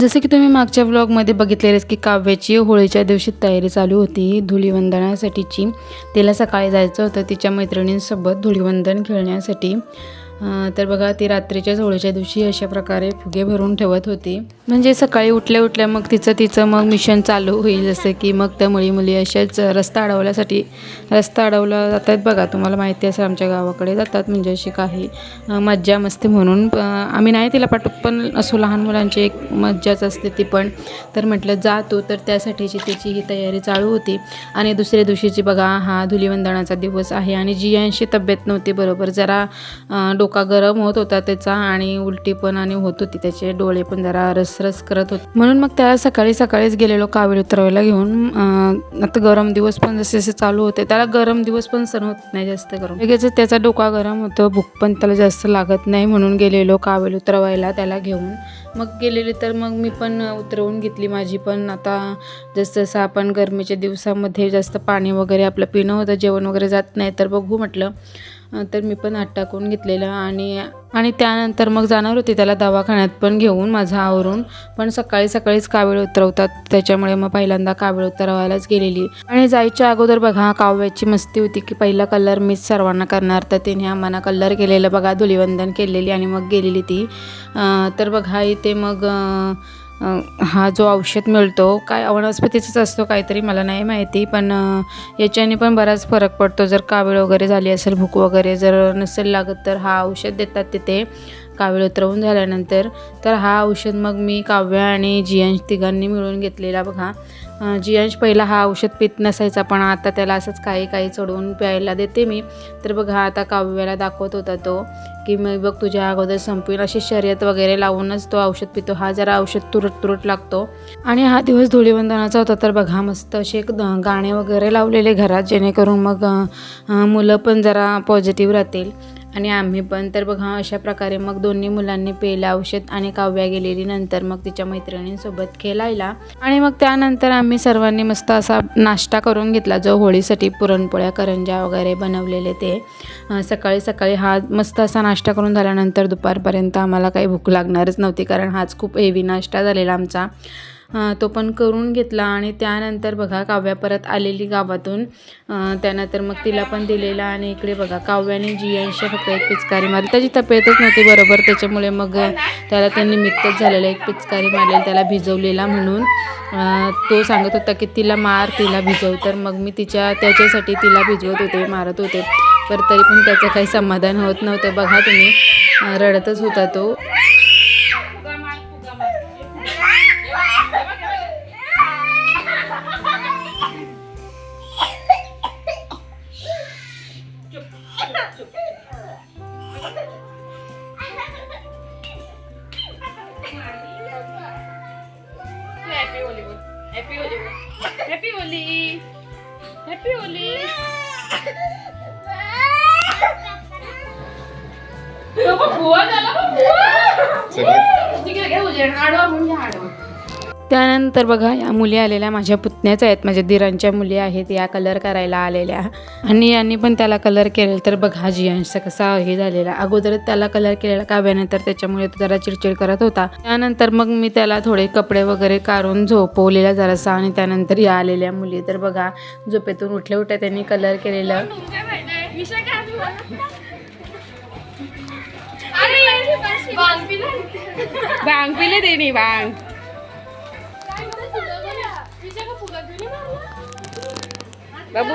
जसं की तुम्ही मागच्या व्लॉगमध्ये बघितलेलेच की काव्याची होळीच्या दिवशी तयारी चालू होती. धुलीवंदनासाठीची तिला सकाळी जायचं होतं. तिच्या मैत्रिणींसोबत धुलीवंदन खेळण्यासाठी. तर बघा ती रात्रीच्या झोळीच्या दिवशी अशा प्रकारे फुगे भरून ठेवत होती. म्हणजे सकाळी उठल्या उठल्या मग तिचं तिचं मग मिशन चालू होईल. जसं की मग त्या मुली मुली अशाच रस्ता अडवल्यासाठी रस्ता अडवला जातात बघा. तुम्हाला माहिती असेल आमच्या गावाकडे जातात म्हणजे अशी काही मज्जा मस्ती म्हणून. आम्ही नाही तिला पाठवत पण असो लहान मुलांची एक मज्जाच असते ती पण. तर म्हटलं जातो तर त्यासाठीची तिची ही तयारी चालू होती. आणि दुसऱ्या दिवशीची बघा हा धुलीवंदनाचा दिवस आहे. आणि जियांशी तब्येत नव्हती बरोबर जरा डोकं डोका गरम होत होता त्याचा आणि उलटी पण आणि होत होती. त्याचे डोळे पण जरा रसरस करत होते. म्हणून मग त्याला सकाळी सकाळीच गेलेलो कावेरी उतरवायला घेऊन. आता गरम दिवस पण जसे जसे चालू होते त्याला गरम दिवस पण सण होत नाही जास्त गरम. लगेच त्याचा डोका गरम होतो. भूक पण त्याला जास्त लागत नाही म्हणून गेलेलो कावेल उतरवायला त्याला घेऊन. मग गेलेली तर मग मी पण उतरवून घेतली माझी पण. आता जसं जसं आपण गरमीच्या दिवसामध्ये जास्त पाणी वगैरे आपलं पिणं होतं जेवण वगैरे जात नाही तर बघू म्हटलं तर मी पण हात टाकून घेतलेलं आणि आणि त्यानंतर मग जाणार होती त्याला दवाखान्यात पण घेऊन माझा आवरून. पण सकाळी सकाळीच कावीळ उतरवतात त्याच्यामुळे मग पहिल्यांदा कावीळ उतरवायलाच गेलेली. आणि जायच्या अगोदर बघा काव्याची मस्ती होती की पहिला कलर मीच सर्वांना करणार. तर तिने आम्हाला कलर केलेलं बघा धुलीवंदन केलेली आणि मग गेलेली ती. तर बघा इथे मग हा जो औषध मिळतो काय वनस्पतीचाच असतो काहीतरी मला नाही माहिती पण याच्याने पण बराच फरक पडतो. जर कावीळ वगैरे झाली असेल भूक वगैरे जर नसेल लागत तर हा औषध देतात तिथे. कावीळ उतरवून झाल्यानंतर तर हा औषध मग मी काव्या आणि जियांश तिघांनी मिळून घेतलेला बघा. जियांश पहिला हा औषध पित नसायचा पण आता त्याला असंच काही काही चढवून प्यायला देते मी. तर बघा आता काव्याला दाखवत होता तो की मी बघ तुझ्या अगोदर संपवीन अशी शर्यत वगैरे लावूनच तो औषध पितो. हा जरा औषध तुरट तुरट लागतो. आणि हा दिवस धुळीवंदनाचा होता तर बघा मस्त असे एक द- गाणे वगैरे लावलेले घरात जेणेकरून मग मुलं पण जरा पॉझिटिव्ह राहतील. आणि आम्ही पण. तर बघा अशा प्रकारे मग दोन्ही मुलांनी पेलं औषध आणि काव्या गेलेली नंतर मग तिच्या मैत्रिणींसोबत खेळायला आणि मग त्यानंतर आम्ही सर्वांनी मस्त असा नाश्ता करून घेतला जो होळीसाठी पुरणपोळ्या करंजा वगैरे बनवलेले ते. सकाळी सकाळी हा मस्त असा नाश्ता करून झाल्यानंतर दुपारपर्यंत आम्हाला काही भूक लागणारच नव्हती कारण हाच खूप हेवी नाश्ता झालेला आमचा. तो पण करून घेतला आणि त्यानंतर बघा काव्या परत आलेली गावातून. त्यानंतर मग तिला पण दिलेला आणि इकडे बघा काव्याने जियांशी फक्त एक पिचकारी मारली. त्याची तब्येतच नव्हती बरोबर त्याच्यामुळे मग त्याला ते निमित्तच झालेलं एक पिचकारी मारलेली त्याला भिजवलेला म्हणून. तो सांगत होता की तिला मार तिला भिजव. तर मग मी तिच्या त्याच्यासाठी तिला भिजवत होते मारत होते. पर तरी पण त्याचं काही समाधान होत नव्हतं. बघा तुम्ही रडतच होता तो. Happy Oli. Papa, buat apa? Buat. Jika kita kau jangan ada apa pun yang. त्यानंतर बघा या मुली आलेल्या माझ्या पुतण्याच आहेत. माझ्या दिरांच्या मुली आहेत या कलर करायला आलेल्या. आणि यांनी पण त्याला कलर केलेला. तर बघा जियांशचा कसा हे झालेला. अगोदरच त्याला कलर केलेला काव्यानंतर त्याच्यामुळे तो जरा चिडचिड करत होता. त्यानंतर मग मी त्याला थोडे कपडे वगैरे काढून झोपवलेला जरासा आणि त्यानंतर या आलेल्या मुली. तर बघा झोपेतून उठल्या उठल्या त्यांनी कलर केलेलं. बांग पिले बांग. बाबू?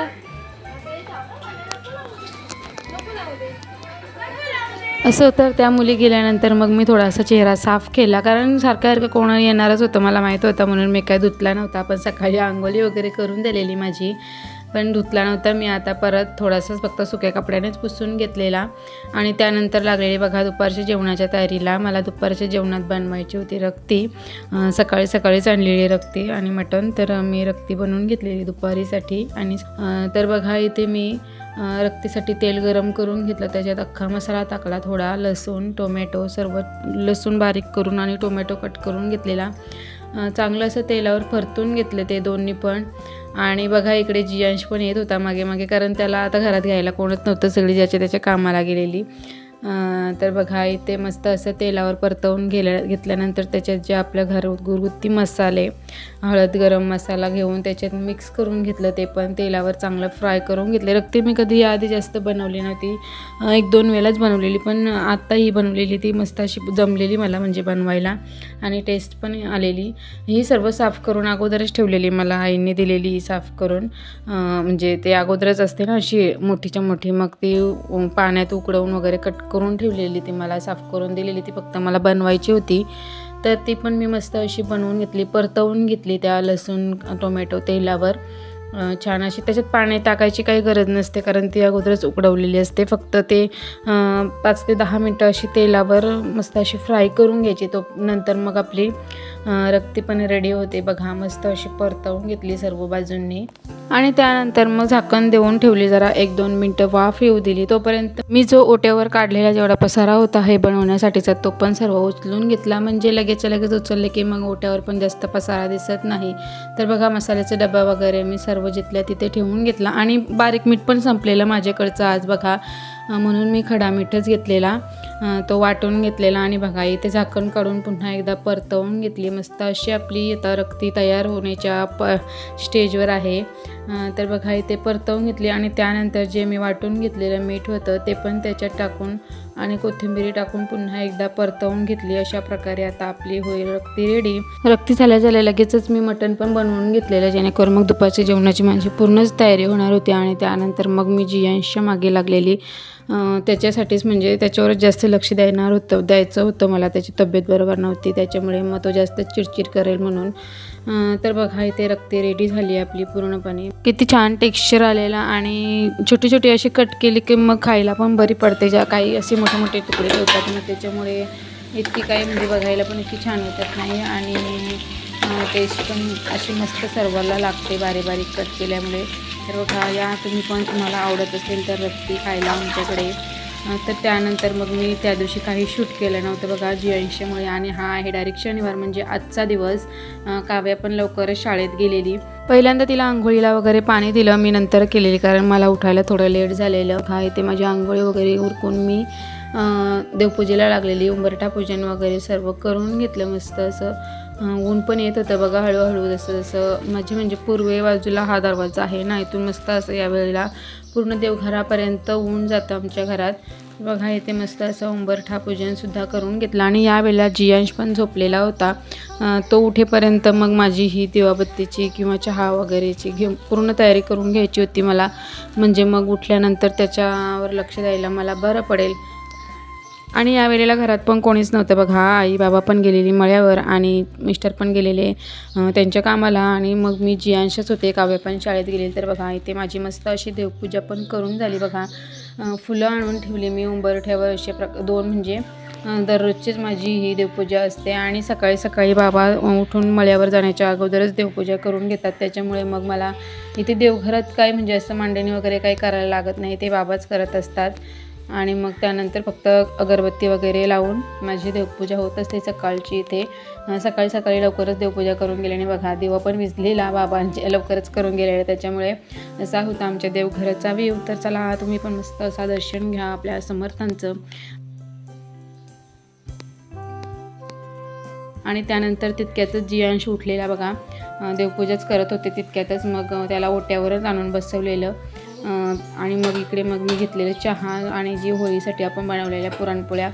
असं तर त्या मुली गेल्यानंतर मग मी थोडासा चेहरा साफ केला. कारण सारखं सारखं कोण येणारच होतं मला माहीत होतं. म्हणून मी काय धुतला नव्हता. पण सकाळी आंघोळी वगैरे करून दिलेली माझी. पण धुतला नव्हता. मी आता परत थोडासाच फक्त सुक्या कपड्यानेच पुसून घेतलेला. आणि त्यानंतर लागलेली बघा दुपारच्या जेवणाच्या तयारीला. मला दुपारच्या जेवणात बनवायची होती रक्ती. सकाळी सकाळीच आणलेली रक्ती आणि मटण. तर मी रक्ती बनवून घेतलेली दुपारीसाठी. आणि तर बघा इथे मी रक्तीसाठी तेल गरम करून घेतलं. त्याच्यात अख्खा मसाला टाकला थोडा. लसूण टोमॅटो सर्व लसूण बारीक करून आणि टोमॅटो कट करून घेतलेला. चांगलं असं तेलावर परतून घेतले ते दोन्ही पण. आणि बघा इकडे जियांश पण येत होता मागे मागे कारण त्याला आता घरात घ्यायला कोणच नव्हतं सगळी ज्याच्या त्याच्या कामाला गेलेली. तर बघा इथे मस्त असं तेलावर परतवून गेल्या घेतल्यानंतर त्याच्यात जे आपल्या घर घरगुती मसाले हळद गरम मसाला घेऊन त्याच्यात मिक्स करून घेतलं ते पण. तेलावर चांगलं फ्राय करून घेतले. रक्ती मी कधी याआधी जास्त बनवली नव्हती. एक दोन वेळाच बनवलेली पण आत्ता ही बनवलेली ती मस्त अशी जमलेली मला म्हणजे बनवायला. आणि टेस्ट पण आलेली. ही सर्व साफ करून अगोदरच ठेवलेली मला आईने दिलेली ही साफ करून. म्हणजे ते अगोदरच असते ना अशी मोठीच्या मोठी मग ती पाण्यात उकडवून वगैरे कट करून ठेवलेली ती मला साफ करून दिलेली ती फक्त मला बनवायची होती. तर ती पण मी मस्त अशी बनवून घेतली परतवून घेतली त्या लसूण टोमॅटो तेलावर. छान अशी त्याच्यात पाणी टाकायची काही गरज नसते कारण ती अगोदरच उकडवलेली असते. फक्त ते पाच ते दहा मिनटं अशी तेलावर मस्त अशी फ्राय करून घ्यायची तो नंतर मग आपली रक्ती पण रेडी होते. बघा मस्त अशी परतवून घेतली सर्व बाजूंनी. आणि त्यानंतर मग झाकण देऊन ठेवली जरा एक दोन मिनटं वाफ येऊ दिली. तोपर्यंत मी जो ओट्यावर काढलेला जेवढा पसारा होता हे बनवण्यासाठीचा तो पण सर्व उचलून घेतला. म्हणजे लगेच लगेच उचलले की मग ओट्यावर पण जास्त पसारा दिसत नाही. तर बघा मसाल्याचा डबा वगैरे मी सर्व जिथल्या तिथे ठेवून घेतला. आणि बारीक मीठ पण संपलेलं माझ्याकडचं आज. बघा म्हणून मी खडा मीठच घेतलेला. तो वाटून घेतलेला आणि बघा इथे झाकण काढून पुन्हा एकदा परतवून घेतली. मस्त अशी आपली आता रक्ती तयार होण्याच्या प स्टेजवर आहे. तर बघा इथे परतवून घेतली आणि त्यानंतर जे मी वाटून घेतलेलं मीठ होतं ते पण त्याच्यात टाकून आणि कोथिंबिरी टाकून पुन्हा एकदा परतवून घेतली. अशा प्रकारे आता आपली होईल रक्ती रेडी रक्ती झाल्या झाल्या लगेचच मी मटण पण बनवून घेतलेलं जेणेकरून मग दुपारच्या जेवणाची माझी पूर्णच तयारी होणार होती आणि त्यानंतर मग मी जियांशच्या मागे लागलेली त्याच्यासाठीच म्हणजे त्याच्यावरच जास्त लक्ष देणार होतं द्यायचं होतं मला. त्याची तब्येत बरोबर नव्हती. त्याच्यामुळे मग तो जास्त चिडचिड करेल म्हणून. तर बघा इथे रक्ते रेडी झाली आपली पूर्णपणे. किती छान टेक्स्चर आलेला आणि छोटी छोटी अशी कट केली की मग खायला पण बरी पडते. ज्या काही असे मोठे मोठे तुकडे ठेवतात मग त्याच्यामुळे इतकी काही म्हणजे बघायला पण इतकी छान होतात नाही. आणि टेस्ट पण अशी मस्त सर्वाला लागते बारीक बारीक कट केल्यामुळे. तर बघा या तुम्ही पण तुम्हाला आवडत असेल तर रक्ती खायला आमच्याकडे. तर त्यानंतर मग मी त्या दिवशी काही शूट केलं नव्हतं बघा जी ऐंशीमुळे आणि हा आहे डायरेक्ट शनिवार म्हणजे आजचा दिवस. काव्या पण लवकरच शाळेत गेलेली. पहिल्यांदा तिला आंघोळीला वगैरे पाणी दिलं मी नंतर केलेली कारण मला उठायला थोडं लेट झालेलं. हा इथे माझी आंघोळी वगैरे उरकून मी देवपूजेला लागलेली उंबरठा पूजन वगैरे सर्व करून घेतलं मस्त असं. ऊन पण येत होतं बघा हळूहळू जसं जसं. माझी म्हणजे पूर्वे बाजूला हा दरवाजा आहे ना इथून मस्त असं यावेळेला पूर्ण देवघरापर्यंत ऊन जातं आमच्या घरात. बघा इथे मस्त असं उंबरठा पूजनसुद्धा करून घेतलं. आणि यावेळेला जियांश पण झोपलेला होता. तो उठेपर्यंत मग माझी ही दिवाबत्तीची किंवा चहा वगैरेची घेऊन पूर्ण तयारी करून घ्यायची होती मला. म्हणजे मग उठल्यानंतर त्याच्यावर लक्ष द्यायला मला बरं पडेल. आणि यावेळेला घरात पण कोणीच नव्हतं. बघा आई बाबा पण गेलेली मळ्यावर आणि मिस्टर पण गेलेले त्यांच्या कामाला. आणि मग मी जियांशच होते काव्य पण शाळेत गेले तर बघा इथे माझी मस्त अशी देवपूजा पण करून झाली. बघा फुलं आणून ठेवली मी उंबरठ्यावर असे प्रक दोन म्हणजे दररोजचीच माझी ही देवपूजा असते. आणि सकाळी सकाळी बाबा उठून मळ्यावर जाण्याच्या अगोदरच देवपूजा करून घेतात. त्याच्यामुळे मग मला इथे देवघरात काय म्हणजे असं मांडणी वगैरे काही करायला लागत नाही. ते बाबाच करत असतात. आणि मग त्यानंतर फक्त अगरबत्ती वगैरे लावून माझी देवपूजा होत असते सकाळची इथे. सकाळी सकाळी लवकरच देवपूजा करून गेल्याने बघा दिवा पण विजलेला बाबांचे लवकरच करून गेलेले त्याच्यामुळे असा होता आमच्या देवघराचा व्ह्यू तर चला तुम्ही पण मस्त असा दर्शन घ्या आपल्या समर्थांचं. आणि त्यानंतर तितक्यातच जियांश उठलेला बघा देवपूजाच करत होते तितक्यातच. मग त्याला ओट्यावरच आणून बसवलेलं. आणि मग इकडे मग मी घेतलेलं चहा आणि जी होळीसाठी आपण बनवलेल्या पुरणपोळ्या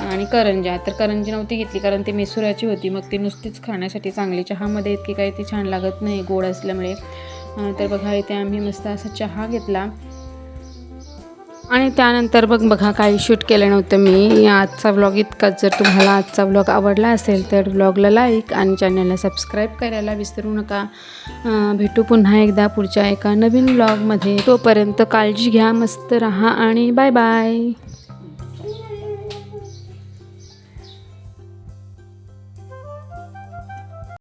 आणि करंजा. तर करंजी नव्हती घेतली कारण ती मेसुराची होती. मग ती नुसतीच खाण्यासाठी चांगली चहामध्ये इतकी काही ती छान लागत नाही गोड असल्यामुळे. तर बघा इथे आम्ही मस्त असा चहा घेतला. आणि त्यानंतर बघ बघा काही शूट केलं नव्हतं मी. आजचा व्लॉग इतकाच. जर तुम्हाला आजचा व्लॉग आवडला असेल तर व्लॉगला लाईक आणि चॅनलला सबस्क्राईब करायला विसरू नका. भेटू पुन्हा एकदा पुढच्या एका नवीन व्लॉगमध्ये तोपर्यंत काळजी घ्या मस्त राहा आणि बाय बाय